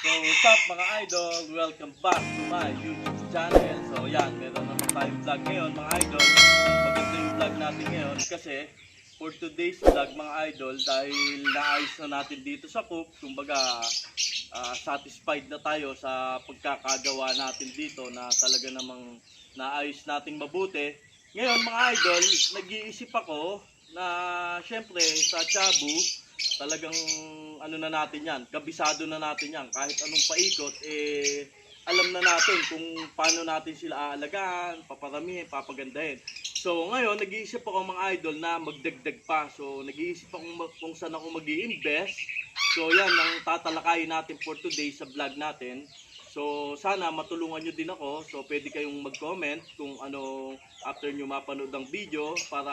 So, what's up mga idol? Welcome back to my YouTube channel. So, yan, meron naman tayong vlog ngayon mga idol. Maganda yung vlog natin ngayon kasi for today's vlog mga idol dahil naayos na natin dito sa coop. Kumbaga, ah, satisfied na tayo sa pagkakagawa natin dito na talaga namang naayos nating mabuti. Ngayon mga idol, nag-iisip ako na syempre sa Chabu, talagang ano na natin yan, kabisado na natin yan. Kahit anong paikot, eh, alam na natin kung paano natin sila aalagaan, paparamihin, papagandahin. So ngayon, nag-iisip ako mga idol na magdagdag pa. So nag-iisip ako kung saan ako mag invest So yan, ang tatalakayin natin for today sa vlog natin. So sana matulungan nyo din ako. So pwede kayong mag-comment kung ano after nyo mapanood ang video para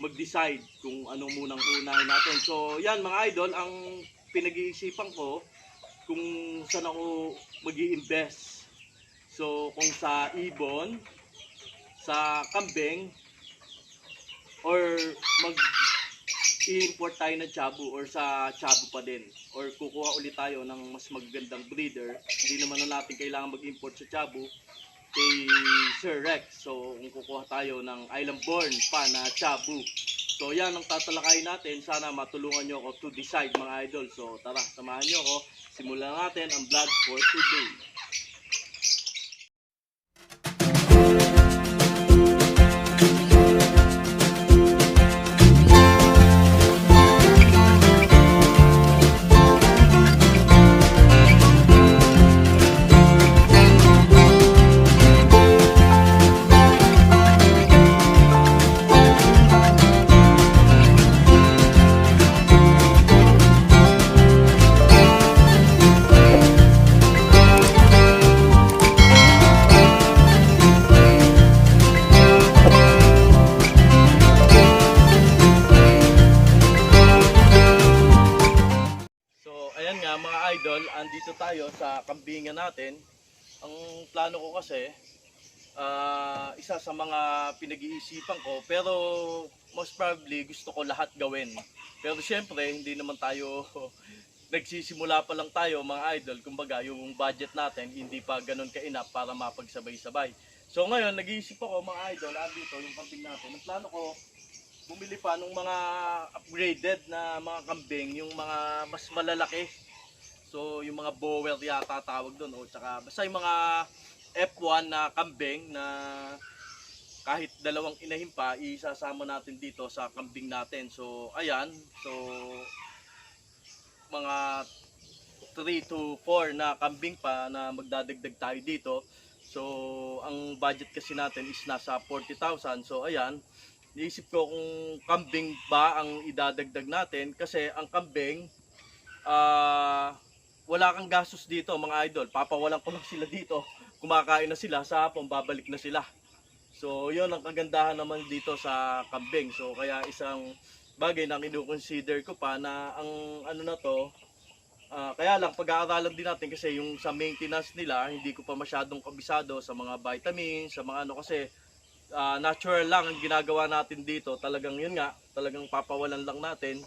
mag-decide kung ano munang unahin natin. So yan mga idol, ang pinag-iisipan ko kung saan ako mag invest So kung sa ibon, sa kambing, or mag i-import tayo ng chabu or sa chabu pa din. Or kukuha ulit tayo ng mas magagandang breeder. Hindi naman na natin kailangan mag-import sa chabu kay Sir Rex. So kung kukuha tayo ng island born pa na chabu. So yan ang tatalakayin natin. Sana matulungan nyo ako to decide mga idol. So tara samahan nyo ako. Simulan natin ang vlog for today natin. Ang plano ko kasi, ah, isa sa mga pinag-iisipan ko, pero most probably gusto ko lahat gawin. Pero syempre, hindi naman tayo nagsisimula pa lang tayo mga idol. Kumbaga, yung budget natin hindi pa ganun ka-enough para mapagsabay-sabay. So ngayon, nag-iisip ako mga idol, andito yung kambing natin. Ang plano ko, bumili pa ng mga upgraded na mga kambing, yung mga mas malalaki. So, yung mga bower yata tawag doon. O, tsaka, basta yung mga F1 na kambing na kahit dalawang inahin pa, isasama natin dito sa kambing natin. So, ayan. So, mga 3 to 4 na kambing pa na magdadagdag tayo dito. So, ang budget kasi natin is nasa 40,000. So, ayan. Niisip ko kung kambing ba ang idadagdag natin kasi ang kambing ah wala kang gastos dito mga idol. Papawalan ko lang sila dito. Kumakain na sila sa hapon, babalik na sila. So, yun ang kagandahan naman dito sa kambing. So, kaya isang bagay na kinu-consider ko pa na ang ano na to, ah, kaya lang pag-aaralan din natin kasi yung sa maintenance nila, hindi ko pa masyadong kabisado sa mga vitamins, sa mga ano kasi ah, natural lang ang ginagawa natin dito. Talagang yun nga, talagang papawalan lang natin.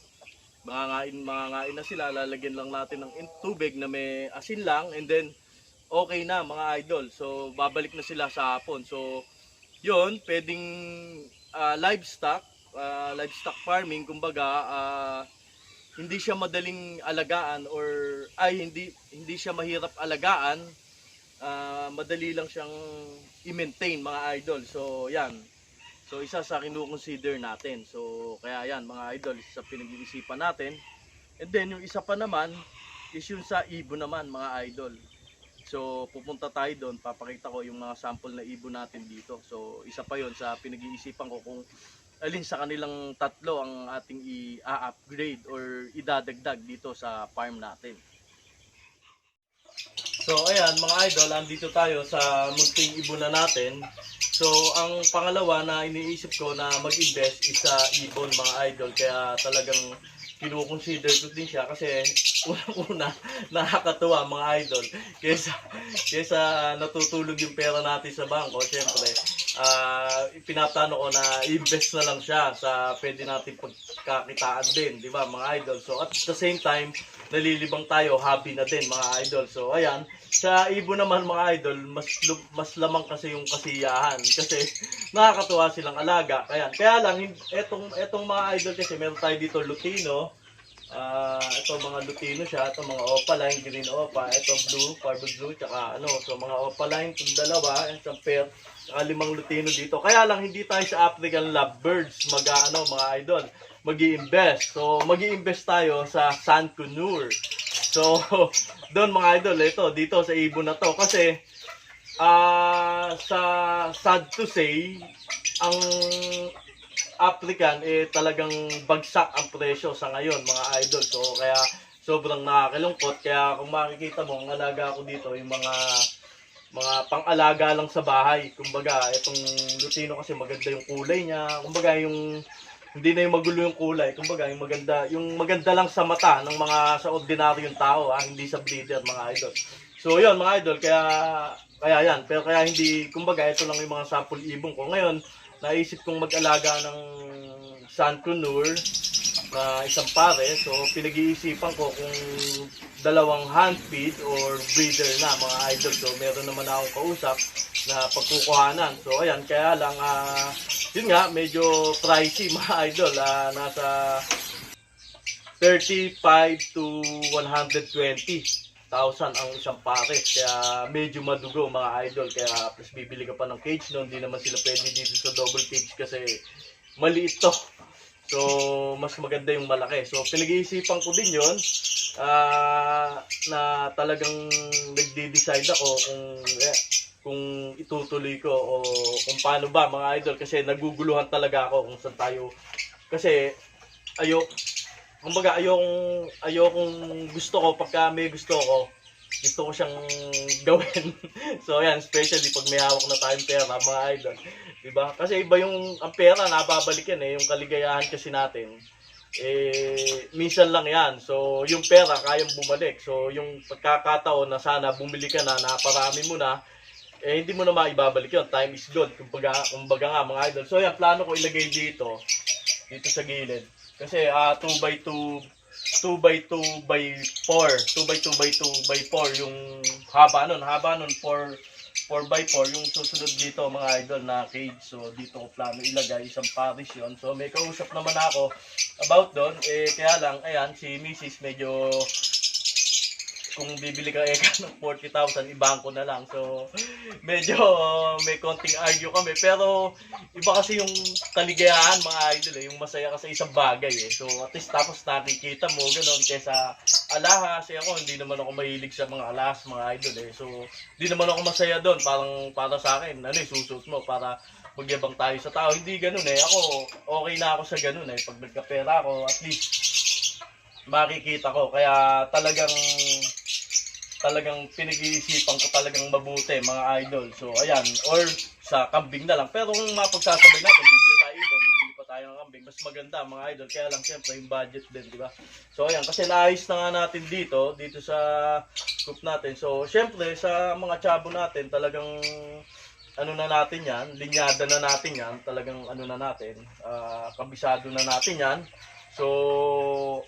Mangangain, mangangain na sila, lalagyan lang natin ng tubig na may asin lang and then okay na mga idol. So babalik na sila sa hapon. So yun, pwedeng ah, livestock, ah, livestock farming, kumbaga ah, hindi siya madaling alagaan or ay hindi hindi siya mahirap alagaan. Ah, madali lang siyang i-maintain mga idol. So yan. So isa sa kinu-consider natin. So kaya yan mga idol, isa sa pinag-iisipan natin. And then yung isa pa naman is yung sa ibon naman mga idol. So pupunta tayo doon, papakita ko yung mga sample na ibon natin dito. So isa pa yon sa pinag-iisipan ko kung alin sa kanilang tatlo ang ating i-upgrade or idadagdag dito sa farm natin. So ayan mga idol, andito tayo sa munting ibon na natin. So ang pangalawa na iniisip ko na mag-invest is sa ibon mga idol. Kaya talagang kinu-consider ko din siya kasi unang-una nakakatuwa mga idol. Kesa, kesa natutulog yung pera natin sa bangko, syempre ah pinaplano ko na invest na lang siya sa pwede natin pagkakitaan din, di ba mga idol. So at the same time, nalilibang tayo, hobby na din mga idol. So ayan, sa ibon naman mga idol, mas mas lamang kasi yung kasiyahan kasi nakakatuwa silang alaga. Kaya kaya lang etong etong mga idol kasi meron tayo dito Lutino. Ah, ito mga Lutino siya, ito mga Opaline, green Opa, ito blue, Pardo blue, tsaka ano, so mga Opaline, itong dalawa, isang pair, tsaka limang Lutino dito. Kaya lang hindi tayo sa African Lovebirds mag ano mga idol, mag invest So mag invest tayo sa San Kunur. So doon mga idol, ito dito sa ibon na to kasi ah sa sad to say, ang African eh talagang bagsak ang presyo sa ngayon mga idol. So kaya sobrang nakakalungkot kaya kung makikita mo ang alaga ko dito yung mga mga pang-alaga lang sa bahay. Kumbaga, itong Lutino kasi maganda yung kulay niya. Kumbaga, yung hindi na yung magulo yung kulay. Kumbaga, yung maganda, yung maganda lang sa mata ng mga sa ordinaryong tao, ah, hindi sa breeder mga idol. So, yun mga idol, kaya kaya yan. Pero kaya hindi, kumbaga, ito lang yung mga sample ibon ko. Ngayon, naisip kong mag-alaga ng San Kunur na isang pare. So, pinag-iisipan ko kung dalawang hand or breeder na mga idol. So, meron naman akong kausap na pagkukuhanan. So, ayan, kaya lang, ah, yun nga, medyo pricey mga idol. Ah, nasa 35 to 120 thousand ang isang pares. Kaya medyo madugo mga idol. Kaya plus bibili ka pa ng cage no. Hindi naman sila pwede dito sa double cage kasi maliit to. So, mas maganda yung malaki. So, pinag-iisipan ko din yon ah, na talagang nagde-decide ako kung eh, kung itutuloy ko o kung paano ba mga idol kasi naguguluhan talaga ako kung saan tayo kasi ayo kumbaga ayokong ayokong gusto ko pagka may gusto ko gusto ko siyang gawin. so ayan, especially pag may hawak na tayong pera, mga idol. 'Di ba? Kasi iba yung ang pera nababalik yan eh, yung kaligayahan kasi natin. Eh minsan lang 'yan. So yung pera kayang bumalik. So yung pagkakataon na sana bumili ka na, naparami mo na, eh hindi mo na maibabalik yun. Time is gold. Kumbaga, kumbaga nga mga idol. So yan, plano ko ilagay dito. Dito sa gilid. Kasi ah 2 by 2 2 by 2 by 4. 2 by 2 by 2 by 4 yung haba nun. Haba nun 4 4 by 4 yung susunod dito mga idol na cage. So dito ko plano ilagay isang parish yon. So may kausap naman ako about doon. Eh kaya lang, ayan, si Mrs. medyo kung bibili ka eka ng 40,000, ibang ko na lang. So, medyo uh, may konting argue kami. Pero, iba kasi yung kaligayahan mga idol eh. Yung masaya ka sa isang bagay eh. So, at least tapos nakikita mo, gano'n. Kesa alahas, eh ako, hindi naman ako mahilig sa mga alahas, mga idol eh. So, hindi naman ako masaya doon. Parang para sa akin, ano eh, susot mo para magyabang tayo sa tao. Hindi ganun eh. Ako, okay na ako sa ganun eh. Pag nagkapera ako, at least makikita ko. Kaya talagang talagang pinag-iisipan ko talagang mabuti mga idol. So ayan, or sa kambing na lang. Pero kung mapagsasabay natin, bibili tayo ibang, bibili pa tayo ng kambing. Mas maganda mga idol. Kaya lang siyempre yung budget din, di ba? So ayan, kasi naayos na nga natin dito, dito sa group natin. So siyempre sa mga chabo natin, talagang ano na natin yan, linyada na natin yan, talagang ano na natin, ah, kabisado na natin yan. So,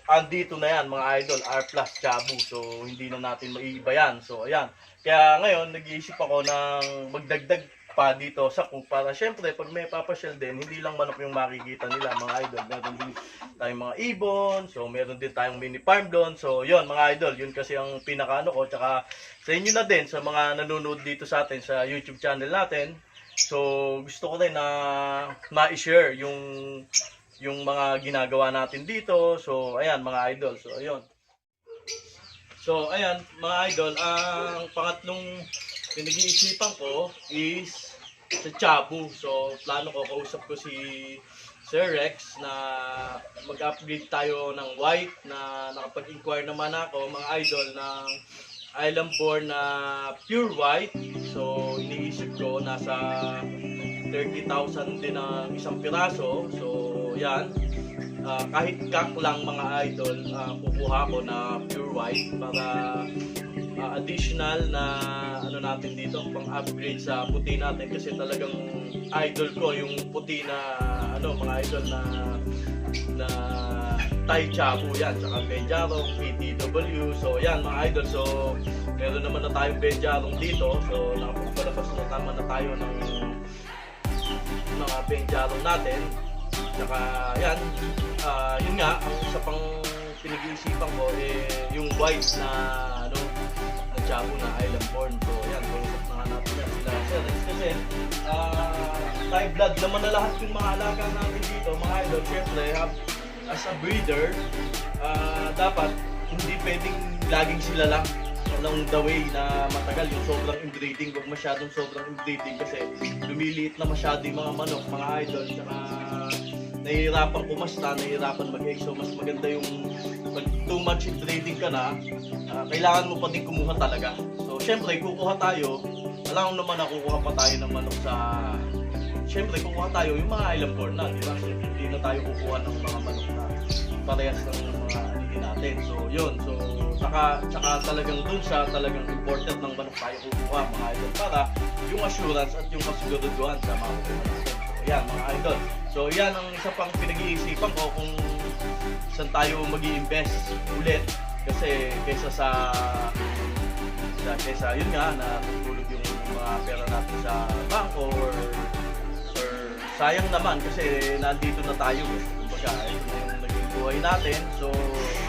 andito na yan mga idol, R plus Chabu. So, hindi na natin maiiba yan. So, ayan. Kaya ngayon, nag-iisip ako ng magdagdag pa dito sa coop para syempre pag may papasyal din, hindi lang manok yung makikita nila mga idol. Meron din tayong mga ibon, so meron din tayong mini farm doon. So, yon mga idol, yun kasi ang pinakaano ko. Tsaka sa inyo na din, sa mga nanonood dito sa atin sa YouTube channel natin. So, gusto ko rin na ma-share yung yung mga ginagawa natin dito. So, ayan mga idol. So, ayun. So, ayan mga idol, ang pangatlong pinag-iisipan ko is sa Chabu. So, plano ko, kausap ko si Sir Rex na mag-upgrade tayo ng white na nakapag-inquire naman ako mga idol ng Island Born na pure white. So, iniisip ko nasa 30,000 din ang isang piraso. So, yan. Ah, kahit kak lang mga idol, ah, kukuha ko na pure white para ah, additional na ano natin dito, pang upgrade sa puti natin kasi talagang idol ko yung puti na ano mga idol na na Thai Chabu yan, saka Benjarong, PTW. So yan mga idol, so meron naman na tayong Benjarong dito. So nakapagpalabas na tama na tayo ng mga Benjarong natin. Saka yan, ah, yun nga, ang isa pang pinag-iisipan ko eh, yung white na ano, na Chabu na Island Born. So yan, kausap na nga natin yan sila. Sir, kasi ah, Thai blood naman na lahat yung mga alaga natin dito, mga idol. Siyempre, as a breeder, ah, dapat hindi pwedeng laging sila lang along the way na matagal yung sobrang inbreeding, huwag masyadong sobrang inbreeding kasi lumiliit na masyado yung mga manok, mga idol, tsaka nahihirapan kumasta, nahihirapan mag-egg. So mas maganda yung pag too much inbreeding ka na, ah, kailangan mo pa din kumuha talaga. So syempre, kukuha tayo, alam naman na kukuha pa tayo ng manok sa Siyempre, kukuha tayo yung mga island born na, di ba? Hindi na tayo kukuha ng mga manok na parehas ng mga hindi natin. So, yun. So, saka, saka talagang dun sa talagang important ng manok tayo kukuha, mga idol, para yung assurance at yung kasiguraduhan sa mga kukuha natin. Mga idol. So, yan ang isa pang pinag-iisipan ko kung saan tayo mag invest ulit. Kasi kaysa sa sa kaysa yun nga na tutulog yung mga pera natin sa bangko or or sayang naman kasi nandito na tayo eh. Kumbaga, naging buhay natin. So,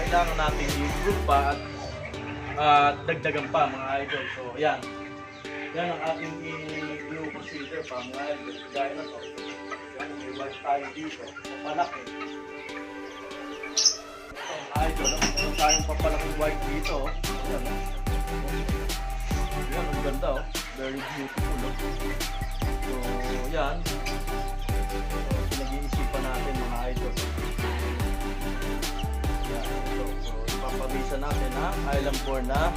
kailangan natin i-improve pa at at dagdagan pa mga idol. So, yan. Yan ang ating i-consider pa mga idol. Gaya na to. Yan, may white tayo dito. Papalaki. Ito, mga idol. Meron tayong papalaking white dito. Yan. Yan, ang ganda oh. Very beautiful oh. So, yan. Ha. Island na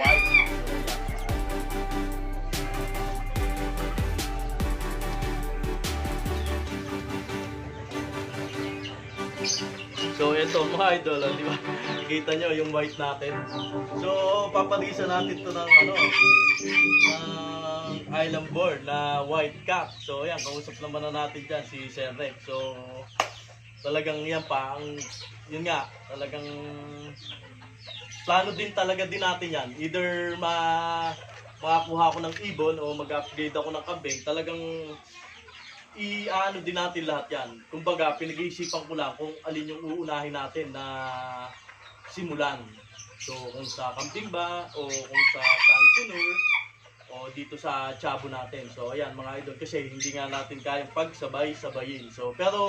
white. So, ito mga idol, oh, di ba? Kita nyo yung white natin. So paparisa natin to ng ano, ng island board na white cap. So yan, kausap naman na natin dyan si Sir Rex. So talagang yan pa, ang, yun nga, talagang plano din talaga din natin yan. Either ma makakuha ako ng ibon o mag-upgrade ako ng kambing, talagang i-ano din natin lahat yan. Kumbaga, pinag-iisipan ko lang kung alin yung uunahin natin na simulan. So, kung sa kambing ba, o kung sa Santunur, o dito sa Chabo natin. So, ayan mga idol, kasi hindi nga natin kayang pagsabay-sabayin. So, pero,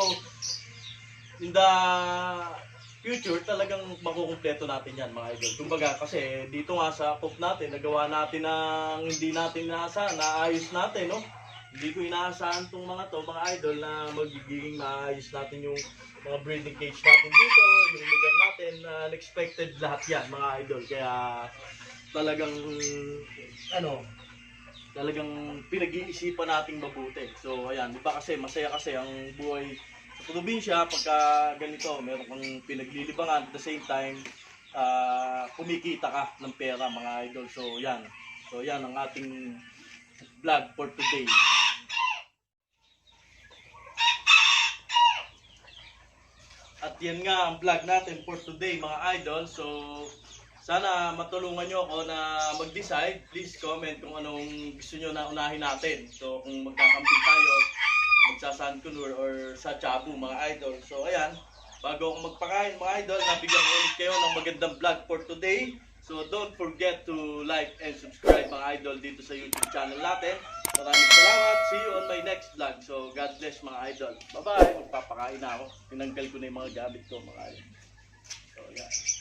in the future, talagang makukumpleto natin yan mga idol. Kumbaga, kasi dito nga sa pop natin, nagawa natin ng hindi natin nasa, naayos natin, no? Hindi ko inaasahan tong mga to, mga idol, na magiging maayos natin yung mga breeding cage natin dito, yung lugar natin, na unexpected lahat yan, mga idol. Kaya talagang, ano, talagang pinag-iisipan nating mabuti. So, ayan, di ba kasi masaya kasi ang buhay probinsya pagka ganito, meron kang pinaglilibangan at the same time, ah, kumikita ka ng pera, mga idol. So, yan. So, yan ang ating vlog for today. At yan nga ang vlog natin for today mga idol. So sana matulungan nyo ako na mag-decide. Please comment kung anong gusto nyo na unahin natin. So kung magkakamping tayo, magsasankunur or sa Chabu mga idol. So ayan, bago ako magpakain mga idol, nabigyan ulit kayo ng magandang vlog for today. So don't forget to like and subscribe mga idol dito sa YouTube channel natin. Maraming salamat. See you on my next vlog. So God bless mga idol. Bye-bye. Magpapakain na ako. Tinanggal ko na yung mga gamit ko mga idol. So yeah.